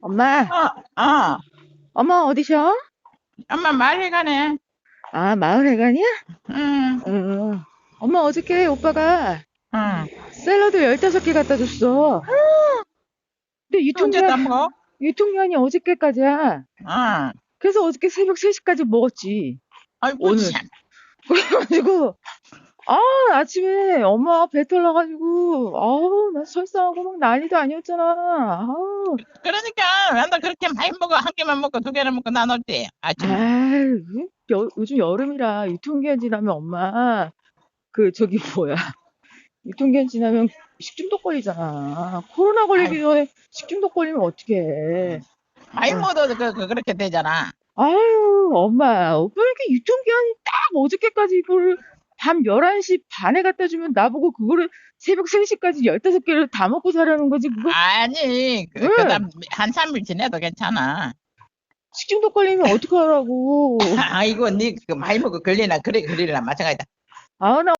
엄마, 어, 어. 어머, 어디셔? 엄마 마을회관에. 아, 마을회관이야? 응, 어, 어. 응. 엄마 어저께 오빠가 응. 샐러드 15개 갖다 줬어. 근데 유통기한, 유통기한이 어저께까지야. 응. 그래서 어저께 새벽 3시까지 먹었지. 아이고, 오늘. 참. 그래가지고, 아, 아침에 엄마 배탈 나가지고, 아우, 나 설사하고 막 난리도 아니었잖아. 아우, 그러니까, 맨날 그렇게 많이 먹어. 한 개만 먹고 두 개를 먹고 나눌 때. 아침. 아유, 여- 요즘 여름이라 유통기한 지나면 엄마, 그, 저기 뭐야. 유통기한 지나면 식중독 걸리잖아. 코로나 걸리기 전에 식중독 걸리면 어떡해. 많이 응. 먹어도 그, 그, 그렇게 되잖아. 아유, 엄마, 오빠 이렇게 유통기한이 딱 어저께까지 이거를 밤 11시 반에 갖다 주면 나보고 그거를 새벽 3시까지 15개를 다 먹고 살라는 거지. 그거 아니, 그, 응. 그 다음, 한 3일 지내도 괜찮아. 식중독 걸리면 어떡하라고. 아이고, 니, 그, 많이 먹고 걸리나, 그래, 걸리나, 마찬가지다. 아, 나